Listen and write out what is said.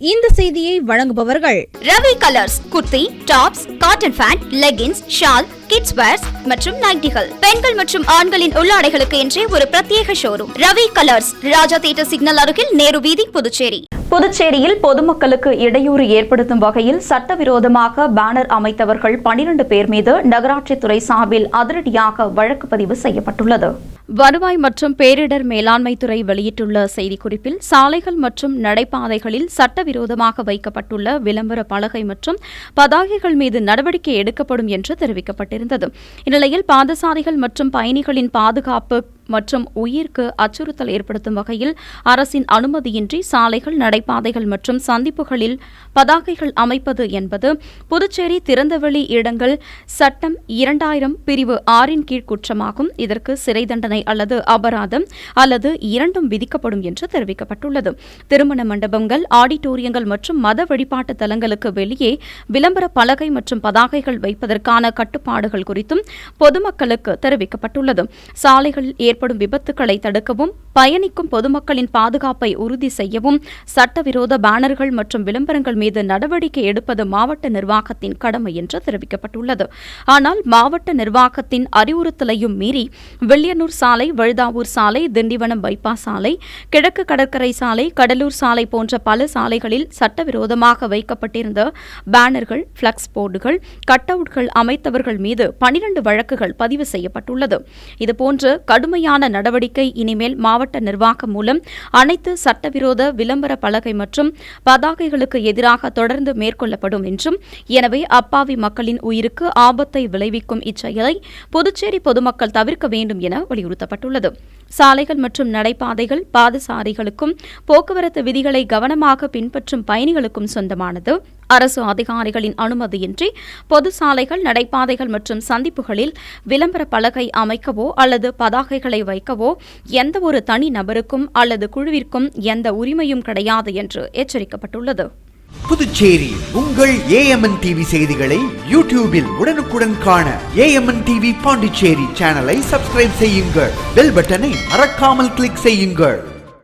இந்த செய்தியை வழங்குபவர்கள் Ravi colours kurti tops cotton pant leggings shawl kids wears மற்றும் நைட்டிகள். பெண்கள் மற்றும் ஆண்களின் உள்ளாடைகளுக்கு என்றே ஒரு பிரத்யேக showroom. Ravi colours Raja theatre signal அருகில் நேரு வீதி புதுச்சேரி. புதுச்சேரியில் பொதுமக்களுக்கு இடையூறு ஏற்படுத்தும் வகையில் சட்டவிரோதமாக பேனர் அமைத்தவர்கள் பனிரண்டு பேர் மீது நகராட்சித்துறை சார்பில் அதிரடியாக வழக்கு பதிவு செய்யப்பட்டுள்ளது. வருவாய் மற்றும் பேரிடர் மேலாண்மைத்துறை வெளியிட்டுள்ள செய்திக்குறிப்பில் சாலைகள் மற்றும் நடைபாதைகளில் சட்டவிரோதமாக வைக்கப்பட்டுள்ள விளம்பர பலகை மற்றும் பதாகைகள் மீது நடவடிக்கை எடுக்கப்படும் என்று தெரிவிக்கப்பட்டிருந்தது. இந்நிலையில் பாதசாரிகள் மற்றும் பயணிகளின் பாதுகாப்பு மற்றும் உயிருக்கு அச்சுறுத்தல் ஏற்படுத்தும் வகையில் அரசின் அனுமதியின்றி சாலைகள் நடைபாதைகள் மற்றும் சந்திப்புகளில் பதாகைகள் அமைப்பது என்பது புதுச்சேரி திறந்தவெளி இடங்கள் சட்டம் இரண்டாயிரம் பிரிவு ஆறின் கீழ் குற்றமாகும். இதற்கு சிறை தண்டனை அல்லது அபராதம் அல்லது இரண்டும் விதிக்கப்படும் என்று தெரிவிக்கப்பட்டுள்ளது. திருமண மண்டபங்கள் ஆடிட்டோரியங்கள் மற்றும் மத வழிபாட்டு தலங்களுக்கு வெளியே விளம்பர பலகை மற்றும் பதாகைகள் வைப்பதற்கான கட்டுப்பாடுகள் குறித்தும் பொதுமக்களுக்கு தெரிவிக்கப்பட்டுள்ளது. சாலைகளில் ஏற்படும் விபத்துக்களை தடுக்கவும் பயணிக்கும் பொதுமக்களின் பாதுகாப்பை உறுதி செய்யவும் சட்டவிரோத பேனர்கள் மற்றும் விளம்பரங்கள் மீது நடவடிக்கை எடுப்பது மாவட்ட நிர்வாகத்தின் கடமை என்று தெரிவிக்கப்பட்டுள்ளது. ஆனால் மாவட்ட நிர்வாகத்தின் அறிவுறுத்தலையும் மீறி வில்லியனூர் சாலை வழுதாவூர் சாலை திண்டிவனம் பைபாஸ் சாலை கிழக்கு கடற்கரை சாலை கடலூர் சாலை போன்ற பல சாலைகளில் சட்டவிரோதமாக வைக்கப்பட்டிருந்த பேனர்கள் பிளக்ஸ் போர்டுகள் கட் அவுட்கள் அமைத்தவர்கள் மீது பனிரண்டு வழக்குகள் பதிவு செய்யப்பட்டுள்ளது. இதுபோன்ற கடுமையான நடவடிக்கை இனிமேல் மாவட்ட நிர்வாகம் மூலம் அனைத்து சட்டவிரோத விளம்பர பலகை மற்றும் பதாகைகளுக்கு எதிராக தொடர்ந்து மேற்கொள்ளப்படும் என்றும் எனவே அப்பாவி மக்களின் உயிருக்கு ஆபத்தை விளைவிக்கும் இச்செயலை புதுச்சேரி பொதுமக்கள் தவிர்க்க வேண்டும் என வலியுறுத்தப்பட்டுள்ளது. சாலைகள் மற்றும் நடைபாதைகள் பாதசாரிகளுக்கும் போக்குவரத்து விதிகளை கவனமாக பின்பற்றும் பயணிகளுக்கும் சொந்தமானது. அரசு அதிகாரிகளின் அனுமதியின்றி பொது சாலைகள் நடைபாதைகள் மற்றும் சந்திப்புகளில் விளம்பர பலகை அமைக்கவோ அல்லது பதாகைகளை வைக்கவோ எந்த ஒரு தனி நபருக்கும் அல்லது குழுவிற்கும் எந்த உரிமையும் கிடையாது என்று எச்சரிக்கப்பட்டுள்ளது. புதுச்சேரி உங்கள் ஏஎம்என் டிவி செய்திகளை யூடியூபில் உடனுக்குடன் காண ஏஎம்என் டிவி பாண்டிச்சேரி சேனலை சப்ஸ்கிரைப் செய்யுங்கள். பெல் பட்டனை மறக்காமல் கிளிக் செய்யுங்கள்.